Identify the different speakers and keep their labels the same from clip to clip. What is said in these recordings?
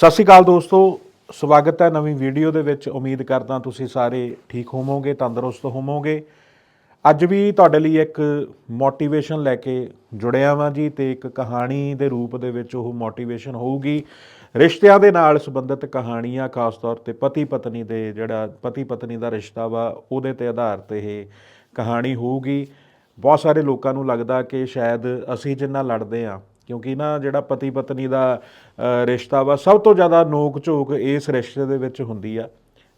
Speaker 1: ਸਤਿ ਸ਼੍ਰੀ ਅਕਾਲ ਦੋਸਤੋ, ਸਵਾਗਤ ਹੈ ਨਵੀਂ ਵੀਡੀਓ ਦੇ ਵਿੱਚ। ਉਮੀਦ ਕਰਦਾ ਤੁਸੀਂ ਸਾਰੇ ਠੀਕ ਹੋਵੋਗੇ, ਤੰਦਰੁਸਤ ਹੋਵੋਗੇ। ਅੱਜ ਵੀ ਤੁਹਾਡੇ ਲਈ ਇੱਕ ਮੋਟੀਵੇਸ਼ਨ ਲੈ ਕੇ ਜੁੜਿਆ ਵਾਂ ਜੀ ਤੇ ਇੱਕ ਕਹਾਣੀ ਦੇ ਰੂਪ ਦੇ ਵਿੱਚ ਉਹ ਮੋਟੀਵੇਸ਼ਨ ਹੋਊਗੀ। ਰਿਸ਼ਤਿਆਂ ਦੇ ਨਾਲ ਸੰਬੰਧਿਤ ਕਹਾਣੀਆਂ, ਖਾਸ ਤੌਰ ਤੇ ਪਤੀ ਪਤਨੀ ਦੇ ਜਿਹੜਾ ਪਤੀ ਪਤਨੀ ਦਾ ਰਿਸ਼ਤਾ ਵਾ, ਉਹਦੇ ਤੇ ਆਧਾਰ 'ਤੇ ਇਹ ਕਹਾਣੀ ਹੋਊਗੀ। ਬਹੁਤ ਸਾਰੇ ਲੋਕਾਂ ਨੂੰ ਲੱਗਦਾ ਕਿ ਸ਼ਾਇਦ ਅਸੀਂ ਜਿੰਨਾ ਲੜਦੇ ਆ ਕਿਉਂਕਿ ਨਾ ਜਿਹੜਾ ਪਤੀ ਪਤਨੀ ਦਾ ਰਿਸ਼ਤਾ ਵਾ, ਸਭ ਤੋਂ ਜ਼ਿਆਦਾ ਨੋਕ ਝੋਕ ਇਸ ਰਿਸ਼ਤੇ ਦੇ ਵਿੱਚ ਹੁੰਦੀ ਆ।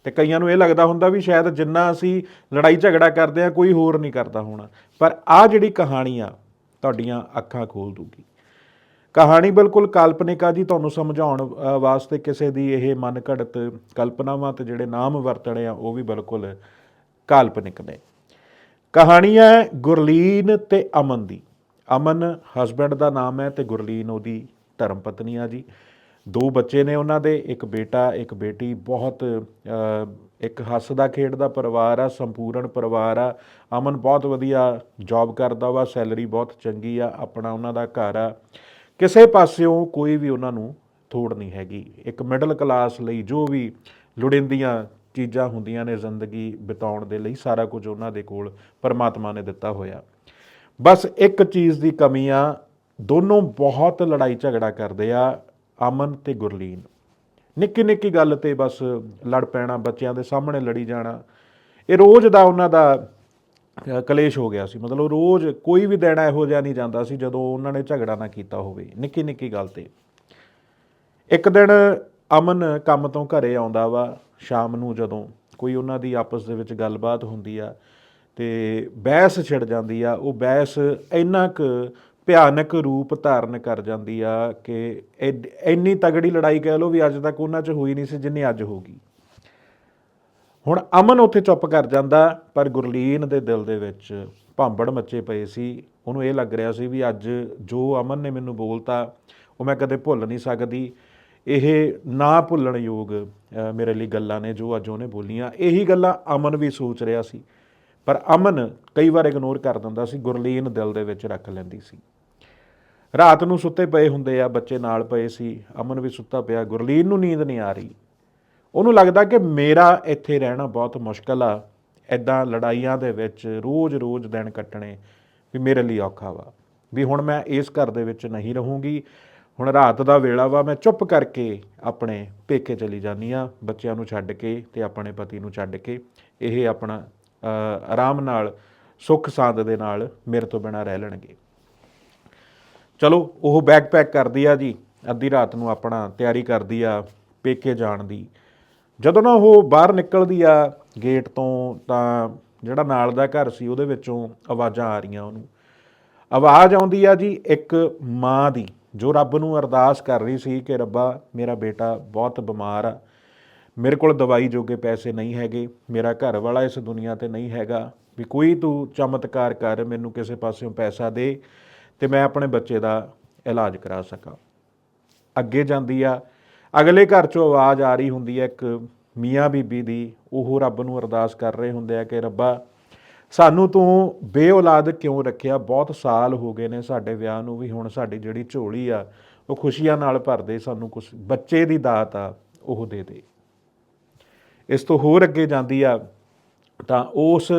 Speaker 1: ਤੇ ਕਈਆਂ ਨੂੰ ਇਹ ਲੱਗਦਾ ਹੁੰਦਾ ਵੀ ਸ਼ਾਇਦ ਜਿੰਨਾ ਅਸੀਂ ਲੜਾਈ ਝਗੜਾ ਕਰਦੇ ਆ, ਕੋਈ ਹੋਰ ਨਹੀਂ ਕਰਦਾ ਹੋਣਾ। ਪਰ ਆ ਜਿਹੜੀ ਕਹਾਣੀ ਆ, ਤੁਹਾਡੀਆਂ ਅੱਖਾਂ ਖੋਲ ਦੂਗੀ ਕਹਾਣੀ ਬਿਲਕੁਲ ਕਾਲਪਨਿਕ ਆ ਜੀ, ਤੁਹਾਨੂੰ ਸਮਝਾਉਣ ਵਾਸਤੇ ਕਿਸੇ ਦੀ ਇਹ ਮਨ ਘੜਤ ਕਲਪਨਾਵਾਂ ਤੇ ਜਿਹੜੇ ਨਾਮ ਵਰਤਣੇ ਆ, ਉਹ ਵੀ ਬਿਲਕੁਲ ਕਾਲਪਨਿਕ ਨੇ। ਕਹਾਣੀ ਹੈ ਗੁਰਲੀਨ ਤੇ ਅਮਨ ਦੀ ਅਮਨ ਹਸਬੈਂਡ ਦਾ ਨਾਮ ਹੈ ਤੇ ਗੁਰਲੀਨ ਉਹਦੀ ਧਰਮ ਪਤਨੀ ਆ ਜੀ। ਦੋ ਬੱਚੇ ਨੇ ਉਹਨਾਂ ਦੇ, ਇੱਕ ਬੇਟਾ, ਇੱਕ ਬੇਟੀ। ਬਹੁਤ ਇੱਕ ਹੱਸਦਾ ਖੇਡਦਾ ਪਰਿਵਾਰ ਆ, ਸੰਪੂਰਨ ਪਰਿਵਾਰ ਆ। ਅਮਨ ਬਹੁਤ ਵਧੀਆ ਜੌਬ ਕਰਦਾ ਵਾ ਸੈਲਰੀ ਬਹੁਤ ਚੰਗੀ ਆ, ਆਪਣਾ ਉਹਨਾਂ ਦਾ ਘਰ ਆ। ਕਿਸੇ ਪਾਸਿਓਂ ਕੋਈ ਵੀ ਉਹਨਾਂ ਨੂੰ ਥੋੜ ਨਹੀਂ ਹੈਗੀ। ਇੱਕ ਮਿਡਲ ਕਲਾਸ ਲਈ ਜੋ ਵੀ ਲੋੜੀਂਦੀਆਂ ਚੀਜ਼ਾਂ ਹੁੰਦੀਆਂ ਨੇ ਜ਼ਿੰਦਗੀ ਬਿਤਾਉਣ ਦੇ ਲਈ, ਸਾਰਾ ਕੁਝ ਉਹਨਾਂ ਦੇ ਕੋਲ ਪਰਮਾਤਮਾ ਨੇ ਦਿੱਤਾ ਹੋਇਆ। ਬਸ ਇੱਕ ਚੀਜ਼ ਦੀ ਕਮੀ ਆ, ਦੋਨੋਂ ਬਹੁਤ ਲੜਾਈ ਝਗੜਾ ਕਰਦੇ ਆ, ਅਮਨ ਤੇ ਗੁਰਲੀਨ। ਨਿੱਕੀ ਨਿੱਕੀ ਗੱਲ ਤੇ ਬਸ ਲੜ ਪੈਣਾ, ਬੱਚਿਆਂ ਦੇ ਸਾਹਮਣੇ ਲੜੀ ਜਾਣਾ। ਇਹ ਰੋਜ਼ ਦਾ ਉਹਨਾਂ ਦਾ ਕਲੇਸ਼ ਹੋ ਗਿਆ ਸੀ। ਮਤਲਬ ਰੋਜ਼ ਕੋਈ ਵੀ ਦਿਨ ਇਹੋ ਜਿਹਾ ਨਹੀਂ ਜਾਂਦਾ ਸੀ ਜਦੋਂ ਉਹਨਾਂ ਨੇ ਝਗੜਾ ਨਾ ਕੀਤਾ ਹੋਵੇ, ਨਿੱਕੀ ਨਿੱਕੀ ਗੱਲ ਤੇ। ਇੱਕ ਦਿਨ ਅਮਨ ਕੰਮ ਤੋਂ ਘਰੇ ਆਉਂਦਾ ਵਾ, ਸ਼ਾਮ ਨੂੰ ਜਦੋਂ ਕੋਈ ਉਹਨਾਂ ਦੀ ਆਪਸ ਦੇ ਵਿੱਚ ਗੱਲਬਾਤ ਹੁੰਦੀ ਆ ਤੇ ਬਹਿਸ ਛਿੜ ਜਾਂਦੀ ਆ, ਉਹ ਬਹਿਸ ਇੰਨਾ ਕੁ ਭਿਆਨਕ ਰੂਪ ਧਾਰਨ ਕਰ ਜਾਂਦੀ ਆ ਕਿ ਇੰਨੀ ਤਗੜੀ ਲੜਾਈ ਕਹਿ ਲਓ ਵੀ ਅੱਜ ਤੱਕ ਉਹਨਾਂ 'ਚ ਹੋਈ ਨਹੀਂ ਸੀ ਜਿੰਨੀ ਅੱਜ ਹੋ ਗਈ। ਹੁਣ ਅਮਨ ਉੱਥੇ ਚੁੱਪ ਕਰ ਜਾਂਦਾ, ਪਰ ਗੁਰਲੀਨ ਦੇ ਦਿਲ ਦੇ ਵਿੱਚ ਭਾਂਬੜ ਮੱਚੇ ਪਏ ਸੀ। ਉਹਨੂੰ ਇਹ ਲੱਗ ਰਿਹਾ ਸੀ ਵੀ ਅੱਜ ਜੋ ਅਮਨ ਨੇ ਮੈਨੂੰ ਬੋਲਤਾ, ਉਹ ਮੈਂ ਕਦੇ ਭੁੱਲ ਨਹੀਂ ਸਕਦੀ। ਇਹ ਨਾ ਭੁੱਲਣ ਯੋਗ ਮੇਰੇ ਲਈ ਗੱਲਾਂ ਨੇ ਜੋ ਅੱਜ ਉਹਨੇ ਬੋਲੀਆਂ। ਇਹੀ ਗੱਲਾਂ ਅਮਨ ਵੀ ਸੋਚ ਰਿਹਾ ਸੀ। ਪਰ ਅਮਨ ਕਈ ਵਾਰ ਇਗਨੋਰ ਕਰ ਦਿੰਦਾ ਸੀ, ਗੁਰਲੀਨ ਦਿਲ ਦੇ ਵਿੱਚ ਰੱਖ ਲੈਂਦੀ ਸੀ। ਰਾਤ ਨੂੰ ਸੁੱਤੇ ਪਏ ਹੁੰਦੇ ਆ, ਬੱਚੇ ਨਾਲ ਪਏ ਸੀ, ਅਮਨ ਵੀ ਸੁੱਤਾ ਪਿਆ, ਗੁਰਲੀਨ ਨੂੰ ਨੀਂਦ ਨਹੀਂ ਆ ਰਹੀ। ਉਹਨੂੰ ਲੱਗਦਾ ਕਿ ਮੇਰਾ ਇੱਥੇ ਰਹਿਣਾ ਬਹੁਤ ਮੁਸ਼ਕਲ ਆ ਐਦਾਂ ਲੜਾਈਆਂ ਦੇ ਵਿੱਚ ਰੋਜ਼-ਰੋਜ਼ ਦਿਨ ਕੱਟਣੇ ਵੀ ਮੇਰੇ ਲਈ ਔਖਾ ਵਾ, ਵੀ ਹੁਣ ਮੈਂ ਇਸ ਘਰ ਦੇ ਵਿੱਚ ਨਹੀਂ ਰਹੂੰਗੀ, ਹੁਣ ਰਾਤ ਦਾ ਵੇਲਾ ਵਾ, ਮੈਂ ਚੁੱਪ ਕਰਕੇ ਆਪਣੇ ਪੇਕੇ ਚਲੀ ਜਾਂਦੀ ਆ, ਬੱਚਿਆਂ ਨੂੰ ਛੱਡ ਕੇ ਤੇ ਆਪਣੇ ਪਤੀ ਨੂੰ ਛੱਡ ਕੇ, ਇਹ ਆਪਣਾ ਆਰਾਮ ਨਾਲ, ਸੁੱਖ ਸਾਂਦ ਦੇ ਨਾਲ ਮੇਰੇ ਤੋਂ ਬਿਨਾਂ ਰਹਿ ਲੈਣਗੇ। ਚਲੋ, ਉਹ ਬੈਗ ਪੈਕ ਕਰਦੀ ਆ ਜੀ, ਅੱਧੀ ਰਾਤ ਨੂੰ ਆਪਣਾ ਤਿਆਰੀ ਕਰਦੀ ਆ, ਪੇਕੇ ਜਾਣ ਦੀ। ਜਦੋਂ ਨਾ ਉਹ ਬਾਹਰ ਨਿਕਲਦੀ ਆ ਗੇਟ ਤੋਂ, ਤਾਂ ਜਿਹੜਾ ਨਾਲ ਦਾ ਘਰ ਸੀ, ਉਹਦੇ ਵਿੱਚੋਂ ਆਵਾਜ਼ਾਂ ਆ ਰਹੀਆਂ ਉਹਨੂੰ। ਆਵਾਜ਼ ਆਉਂਦੀ ਆ ਜੀ ਇੱਕ ਮਾਂ ਦੀ, ਜੋ ਰੱਬ ਨੂੰ ਅਰਦਾਸ ਕਰ ਰਹੀ ਸੀ ਕਿ ਰੱਬਾ, ਮੇਰਾ ਬੇਟਾ ਬਹੁਤ ਬਿਮਾਰ ਆ। ਮੇਰੇ ਕੋਲ ਦਵਾਈ ਜੋਗੇ ਪੈਸੇ ਨਹੀਂ ਹੈਗੇ, ਮੇਰਾ ਘਰ ਵਾਲਾ ਇਸ ਦੁਨੀਆ ਤੇ ਨਹੀਂ ਹੈਗਾ, ਵੀ ਕੋਈ ਤੂੰ ਚਮਤਕਾਰ ਕਰ, ਮੈਨੂੰ ਕਿਸੇ ਪਾਸਿਓਂ ਪੈਸਾ ਦੇ ਤੇ ਮੈਂ ਆਪਣੇ ਬੱਚੇ ਦਾ ਇਲਾਜ ਕਰਾ ਸਕਾਂ। ਅੱਗੇ ਜਾਂਦੀ ਆ, ਅਗਲੇ ਘਰ ਚੋਂ ਆਵਾਜ਼ ਆ ਰਹੀ ਹੁੰਦੀ ਹੈ ਇੱਕ ਮੀਆਂ ਬੀਬੀ ਦੀ, ਉਹ ਰੱਬ ਨੂੰ ਅਰਦਾਸ ਕਰ ਰਹੇ ਹੁੰਦੇ ਆ ਕਿ ਰੱਬਾ, ਸਾਨੂੰ ਤੂੰ ਬੇਔਲਾਦ ਕਿਉਂ ਰੱਖਿਆ? ਬਹੁਤ ਸਾਲ ਹੋ ਗਏ ਨੇ ਸਾਡੇ ਵਿਆਹ ਨੂੰ ਵੀ, ਹੁਣ ਸਾਡੀ ਜਿਹੜੀ ਝੋਲੀ ਆ, ਉਹ ਖੁਸ਼ੀਆਂ ਨਾਲ ਭਰ ਦੇ ਸਾਨੂੰ ਕੁਝ ਬੱਚੇ ਦੀ ਦਾਤ ਆ, ਉਹ ਦੇ ਦੇ। ਇਸ ਤੋਂ ਹੋਰ ਅੱਗੇ ਜਾਂਦੀ ਆ, ਤਾਂ ਉਸ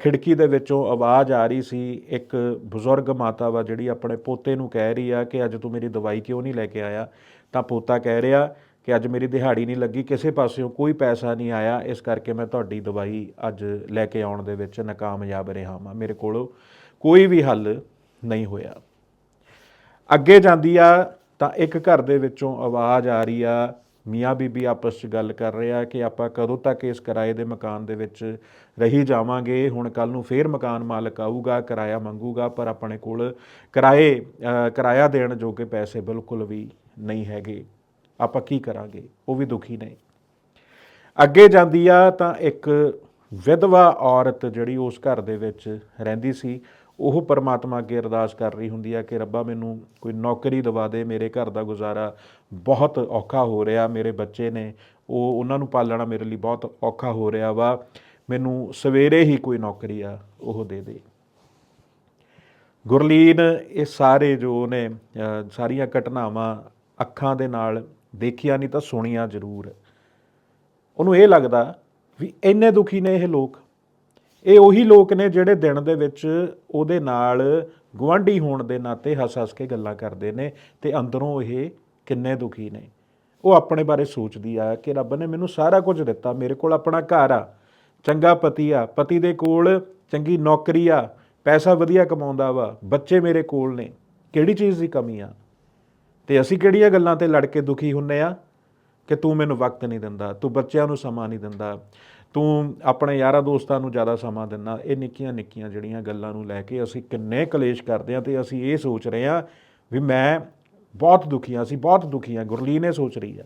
Speaker 1: ਖਿੜਕੀ ਦੇ ਵਿੱਚੋਂ ਆਵਾਜ਼ ਆ ਰਹੀ ਸੀ, ਇੱਕ ਬਜ਼ੁਰਗ ਮਾਤਾ ਵਾ ਜਿਹੜੀ ਆਪਣੇ ਪੋਤੇ ਨੂੰ ਕਹਿ ਰਹੀ ਆ ਕਿ ਅੱਜ ਤੂੰ ਮੇਰੀ ਦਵਾਈ ਕਿਉਂ ਨਹੀਂ ਲੈ ਕੇ ਆਇਆ? ਤਾਂ ਪੋਤਾ ਕਹਿ ਰਿਹਾ ਕਿ ਅੱਜ ਮੇਰੀ ਦਿਹਾੜੀ ਨਹੀਂ ਲੱਗੀ, ਕਿਸੇ ਪਾਸਿਓਂ ਕੋਈ ਪੈਸਾ ਨਹੀਂ ਆਇਆ, ਇਸ ਕਰਕੇ ਮੈਂ ਤੁਹਾਡੀ ਦਵਾਈ ਅੱਜ ਲੈ ਕੇ ਆਉਣ ਦੇ ਵਿੱਚ ਨਾਕਾਮਯਾਬ ਰਿਹਾ ਹਾਂ ਮੇਰੇ ਕੋਲੋਂ ਕੋਈ ਵੀ ਹੱਲ ਨਹੀਂ ਹੋਇਆ। ਅੱਗੇ ਜਾਂਦੀ ਆ, ਤਾਂ ਇੱਕ ਘਰ ਦੇ ਵਿੱਚੋਂ ਆਵਾਜ਼ ਆ ਰਹੀ ਆ ਮੀਆਂ ਬੀਬੀ ਆਪਸ 'ਚ ਗੱਲ ਕਰ ਰਿਹਾ ਕਿ ਆਪਾਂ ਕਦੋਂ ਤੱਕ ਇਸ ਕਿਰਾਏ ਦੇ ਮਕਾਨ ਦੇ ਵਿੱਚ ਰਹੀ ਜਾਵਾਂਗੇ? ਹੁਣ ਕੱਲ ਨੂੰ ਫੇਰ ਮਕਾਨ ਮਾਲਕ ਆਊਗਾ, ਕਿਰਾਇਆ ਮੰਗੂਗਾ, ਪਰ ਆਪਣੇ ਕੋਲ ਕਿਰਾਏ ਕਿਰਾਇਆ ਦੇਣ ਜੋਗੇ ਪੈਸੇ ਬਿਲਕੁਲ ਵੀ ਨਹੀਂ ਹੈਗੇ। ਆਪਾਂ ਕੀ ਕਰਾਂਗੇ? ਉਹ ਵੀ ਦੁਖੀ ਨੇ। ਅੱਗੇ ਜਾਂਦੀ ਆ ਤਾਂ ਇੱਕ ਵਿਧਵਾ ਔਰਤ ਜਿਹੜੀ ਉਸ ਘਰ ਦੇ ਵਿੱਚ ਰਹਿੰਦੀ ਸੀ ਉਹ ਪਰਮਾਤਮਾ ਅੱਗੇ ਅਰਦਾਸ ਕਰ ਰਹੀ ਹੁੰਦੀ ਆ ਕਿ ਰੱਬਾ ਮੈਨੂੰ ਕੋਈ ਨੌਕਰੀ ਦਵਾ ਦੇ, ਮੇਰੇ ਘਰ ਦਾ ਗੁਜ਼ਾਰਾ ਬਹੁਤ ਔਖਾ ਹੋ ਰਿਹਾ, ਮੇਰੇ ਬੱਚੇ ਨੇ, ਉਹ ਉਹਨਾਂ ਨੂੰ ਪਾਲਣਾ ਮੇਰੇ ਲਈ ਬਹੁਤ ਔਖਾ ਹੋ ਰਿਹਾ ਵਾ, ਮੈਨੂੰ ਸਵੇਰੇ ਹੀ ਕੋਈ ਨੌਕਰੀ ਆ, ਉਹ ਦੇ ਦੇ। ਗੁਰਲੀਨ, ਇਹ ਸਾਰੇ ਜੋ ਨੇ ਸਾਰੀਆਂ ਘਟਨਾਵਾਂ ਅੱਖਾਂ ਦੇ ਨਾਲ ਦੇਖੀਆਂ ਨਹੀਂ ਤਾਂ ਸੁਣੀਆਂ ਜ਼ਰੂਰ। ਉਹਨੂੰ ਇਹ ਲੱਗਦਾ ਵੀ ਇੰਨੇ ਦੁਖੀ ਨੇ ਇਹ ਲੋਕ। ਇਹ ਉਹੀ ਲੋਕ ਨੇ ਜਿਹੜੇ ਦਿਨ ਦੇ ਵਿੱਚ ਉਹਦੇ ਨਾਲ ਗਵਾਂਢੀ ਹੋਣ ਦੇ ਨਾਤੇ ਹੱਸ-ਹੱਸ ਕੇ ਗੱਲਾਂ ਕਰਦੇ ਨੇ ਤੇ ਅੰਦਰੋਂ ਇਹ ਕਿੰਨੇ ਦੁਖੀ ਨੇ। ਉਹ ਆਪਣੇ ਬਾਰੇ ਸੋਚਦੀ ਆ ਕਿ ਰੱਬ ਨੇ ਮੈਨੂੰ ਸਾਰਾ ਕੁਝ ਦਿੱਤਾ, ਮੇਰੇ ਕੋਲ ਆਪਣਾ ਘਰ ਆ, ਚੰਗਾ ਪਤੀ ਆ, ਪਤੀ ਦੇ ਕੋਲ ਚੰਗੀ ਨੌਕਰੀ ਆ, ਪੈਸਾ ਵਧੀਆ ਕਮਾਉਂਦਾ ਵਾ, ਬੱਚੇ ਮੇਰੇ ਕੋਲ ਨੇ, ਕਿਹੜੀ ਚੀਜ਼ ਦੀ ਕਮੀ ਆ? ਤੇ ਅਸੀਂ ਕਿਹੜੀਆਂ ਗੱਲਾਂ ਤੇ ਲੜ ਕੇ ਦੁਖੀ ਹੁੰਨੇ ਆ? ਕਿ ਤੂੰ ਮੈਨੂੰ ਵਕਤ ਨਹੀਂ ਦਿੰਦਾ, ਤੂੰ ਬੱਚਿਆਂ ਨੂੰ ਸਮਾਂ ਨਹੀਂ ਦਿੰਦਾ। ਤੂੰ ਆਪਣੇ ਯਾਰਾਂ ਦੋਸਤਾਂ ਨੂੰ ਜ਼ਿਆਦਾ ਸਮਾਂ ਦਿੰਦਾ ਇਹ ਨਿੱਕੀਆਂ ਨਿੱਕੀਆਂ ਜਿਹੜੀਆਂ ਗੱਲਾਂ ਨੂੰ ਲੈ ਕੇ ਅਸੀਂ ਕਿੰਨੇ ਕਲੇਸ਼ ਕਰਦੇ ਆ ਤੇ ਅਸੀਂ ਇਹ ਸੋਚ ਰਹੇ ਆ ਵੀ ਮੈਂ ਬਹੁਤ ਦੁਖੀ ਆ ਅਸੀਂ ਬਹੁਤ ਦੁਖੀ ਆ ਗੁਰਲੀਨ ਇਹ ਸੋਚ ਰਹੀ ਆ।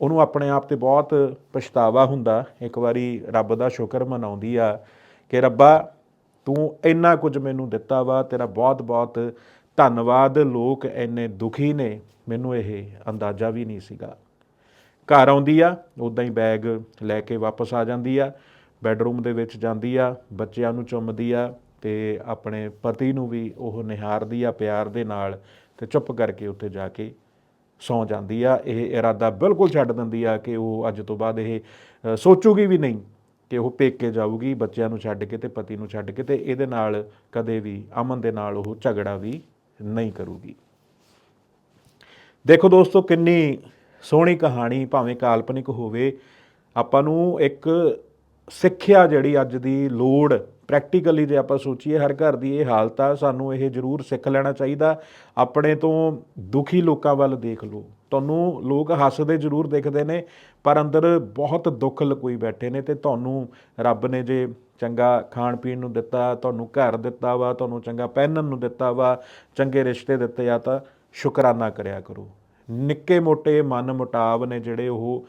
Speaker 1: ਉਹਨੂੰ ਆਪਣੇ ਆਪ ਤੇ ਬਹੁਤ ਪਛਤਾਵਾ ਹੁੰਦਾ। ਇੱਕ ਵਾਰੀ ਰੱਬ ਦਾ ਸ਼ੁਕਰ ਮਨਾਉਂਦੀ ਆ ਕਿ ਰੱਬਾ, ਤੂੰ ਇੰਨਾ ਕੁਝ ਮੈਨੂੰ ਦਿੱਤਾ ਵਾ, ਤੇਰਾ ਬਹੁਤ ਬਹੁਤ ਧੰਨਵਾਦ। ਲੋਕ ਇੰਨੇ ਦੁਖੀ ਨੇ। ਮੈਨੂੰ ਇਹ ਅੰਦਾਜ਼ਾ ਵੀ ਨਹੀਂ ਸੀਗਾ। ਘਰ ਆਉਂਦੀ ਆ ਉਦਾਂ ਹੀ ਬੈਗ ਲੈ ਕੇ ਵਾਪਸ ਆ ਜਾਂਦੀ ਆ, ਬੈੱਡਰੂਮ ਦੇ ਵਿੱਚ ਜਾਂਦੀ ਆ, ਬੱਚਿਆਂ ਨੂੰ ਚੁੰਮਦੀ ਆ ਤੇ ਆਪਣੇ ਪਤੀ ਨੂੰ ਵੀ ਉਹ ਨਿਹਾਰਦੀ ਆ ਪਿਆਰ ਦੇ ਨਾਲ ਤੇ ਚੁੱਪ ਕਰਕੇ ਉੱਥੇ ਜਾ ਕੇ ਸੌ ਜਾਂਦੀ ਆ। ਇਹ ਇਰਾਦਾ ਬਿਲਕੁਲ ਛੱਡ ਦਿੰਦੀ ਆ ਕਿ ਉਹ ਅੱਜ ਤੋਂ ਬਾਅਦ ਇਹ ਸੋਚੂਗੀ ਵੀ ਨਹੀਂ ਕਿ ਉਹ ਪੇਕੇ ਜਾਊਗੀ, ਬੱਚਿਆਂ ਨੂੰ ਛੱਡ ਕੇ ਤੇ ਪਤੀ ਨੂੰ ਛੱਡ ਕੇ ਤੇ ਇਹਦੇ ਨਾਲ ਕਦੇ ਵੀ ਅਮਨ ਦੇ ਨਾਲ ਉਹ ਝਗੜਾ ਵੀ ਨਹੀਂ ਕਰੂਗੀ। ਦੇਖੋ ਦੋਸਤੋ, ਕਿੰਨੀ ਸੋਹਣੀ ਕਹਾਣੀ, ਭਾਵੇਂ ਕਾਲਪਨਿਕ ਹੋਵੇ, ਆਪਾਂ ਨੂੰ ਇੱਕ ਸਿੱਖਿਆ ਜਿਹੜੀ ਅੱਜ ਦੀ ਲੋੜ ਪ੍ਰੈਕਟੀਕਲੀ ਜੇ ਆਪਾਂ ਸੋਚੀਏ, ਹਰ ਘਰ ਦੀ ਇਹ ਹਾਲਤ ਆ, ਸਾਨੂੰ ਇਹ ਜ਼ਰੂਰ ਸਿੱਖ ਲੈਣਾ ਚਾਹੀਦਾ। ਆਪਣੇ ਤੋਂ ਦੁਖੀ ਲੋਕਾਂ ਵੱਲ ਦੇਖ ਲਓ। ਤੁਹਾਨੂੰ ਲੋਕ ਹੱਸਦੇ ਜ਼ਰੂਰ ਦਿਖਦੇ ਨੇ, ਪਰ ਅੰਦਰ ਬਹੁਤ ਦੁੱਖ ਲਕੋਈ ਬੈਠੇ ਨੇ ਤੇ ਤੁਹਾਨੂੰ ਰੱਬ ਨੇ ਜੇ ਚੰਗਾ ਖਾਣ ਪੀਣ ਨੂੰ ਦਿੱਤਾ, ਤੁਹਾਨੂੰ ਘਰ ਦਿੱਤਾ ਵਾ, ਤੁਹਾਨੂੰ ਚੰਗਾ ਪਹਿਨਣ ਨੂੰ ਦਿੱਤਾ ਵਾ, ਚੰਗੇ ਰਿਸ਼ਤੇ ਦਿੱਤੇ ਆ ਤਾਂ ਸ਼ੁਕਰਾਨਾ ਕਰਿਆ ਕਰੋ। ਨਿੱਕੇ ਮੋਟੇ ਮਨ ਮੁਟਾਵ ਨੇ ਜਿਹੜੇ ਉਹ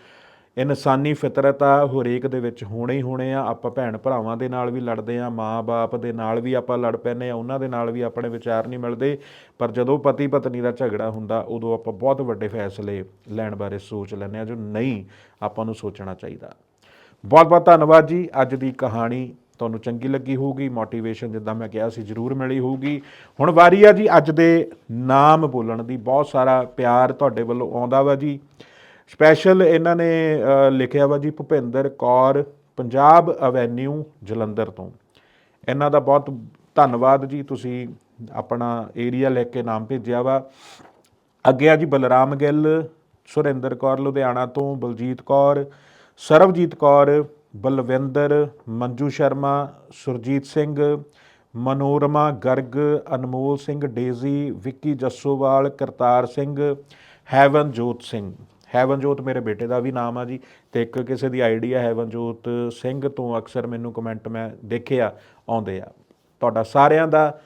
Speaker 1: ਇਨਸਾਨੀ ਫਿਤਰਤ ਆ, ਹਰੇਕ ਦੇ ਵਿੱਚ ਹੋਣੇ ਹੀ ਹੋਣੇ ਆ। ਆਪਾਂ ਭੈਣ ਭਰਾਵਾਂ ਦੇ ਨਾਲ ਵੀ ਲੜਦੇ ਆ ਮਾਂ-ਬਾਪ ਦੇ ਨਾਲ ਵੀ ਆਪਾਂ ਲੜ ਪੈਂਦੇ ਆ, ਉਹਨਾਂ ਦੇ ਨਾਲ ਵੀ ਆਪਣੇ ਵਿਚਾਰ ਨਹੀਂ ਮਿਲਦੇ। ਪਰ ਜਦੋਂ ਪਤੀ ਪਤਨੀ ਦਾ ਝਗੜਾ ਹੁੰਦਾ, ਉਦੋਂ ਆਪਾਂ ਬਹੁਤ ਵੱਡੇ ਫੈਸਲੇ ਲੈਣ ਬਾਰੇ ਸੋਚ ਲੈਂਦੇ ਆ, ਜੋ ਨਹੀਂ ਆਪਾਂ ਨੂੰ ਸੋਚਣਾ ਚਾਹੀਦਾ। ਬਹੁਤ ਬਹੁਤ ਧੰਨਵਾਦ ਜੀ, ਅੱਜ ਦੀ ਕਹਾਣੀ ਤੁਹਾਨੂੰ ਚੰਗੀ ਲੱਗੀ ਹੋਊਗੀ ਮੋਟੀਵੇਸ਼ਨ ਜਿੱਦਾਂ ਮੈਂ ਕਿਹਾ ਸੀ ਜ਼ਰੂਰ ਮਿਲੀ ਹੋਊਗੀ। ਹੁਣ ਵਾਰੀ ਆ ਜੀ ਅੱਜ ਦੇ ਨਾਮ ਬੋਲਣ ਦੀ, ਬਹੁਤ ਸਾਰਾ ਪਿਆਰ ਤੁਹਾਡੇ ਵੱਲੋਂ ਆਉਂਦਾ ਵਾ ਜੀ। ਸਪੈਸ਼ਲ ਇਹਨਾਂ ਨੇ ਲਿਖਿਆ ਵਾ ਜੀ ਭੁਪਿੰਦਰ ਕੌਰ, ਪੰਜਾਬ ਐਵੇਨਿਊ ਜਲੰਧਰ ਤੋਂ। ਇਹਨਾਂ ਦਾ ਬਹੁਤ ਧੰਨਵਾਦ ਜੀ, ਤੁਸੀਂ ਆਪਣਾ ਏਰੀਆ ਲੈ ਕੇ ਨਾਮ ਭੇਜਿਆ ਵਾ। ਅੱਗੇ ਆ ਜੀ ਬਲਰਾਮ ਗਿੱਲ, ਸੁਰਿੰਦਰ ਕੌਰ ਲੁਧਿਆਣਾ ਤੋਂ, ਬਲਜੀਤ ਕੌਰ ਸਰਵਜੀਤ ਕੌਰ ਬਲਵਿੰਦਰ, ਮੰਜੂ ਸ਼ਰਮਾ, ਸੁਰਜੀਤ ਸਿੰਘ, ਮਨੋਰਮਾ ਗਰਗ, ਅਨਮੋਲ ਸਿੰਘ ਡੇਜ਼ੀ, ਵਿੱਕੀ ਜੱਸੋਵਾਲ, ਕਰਤਾਰ ਸਿੰਘ, ਹੈਵਨਜੋਤ ਸਿੰਘ। ਹੈਵਨਜੋਤ ਮੇਰੇ ਬੇਟੇ ਦਾ ਵੀ ਨਾਮ ਆ ਜੀ ਤੇ ਇੱਕ ਕਿਸੇ ਦੀ ਆਈਡੀਆ ਹੈਵਨਜੋਤ ਸਿੰਘ ਤੋਂ ਅਕਸਰ ਮੈਨੂੰ ਕਮੈਂਟ ਮੈਂ ਦੇਖਿਆ, ਆਉਂਦੇ ਆ। ਤੁਹਾਡਾ ਸਾਰਿਆਂ ਦਾ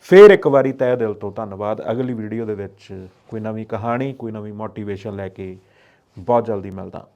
Speaker 1: ਫੇਰ ਇੱਕ ਵਾਰੀ ਤਹਿ ਦਿਲ ਤੋਂ ਧੰਨਵਾਦ। ਅਗਲੀ ਵੀਡੀਓ ਦੇ ਵਿੱਚ ਕੋਈ ਨਵੀਂ ਕਹਾਣੀ, ਕੋਈ ਨਵੀਂ ਮੋਟੀਵੇਸ਼ਨ ਲੈ ਕੇ ਬਹੁਤ ਜਲਦੀ ਮਿਲਦਾ।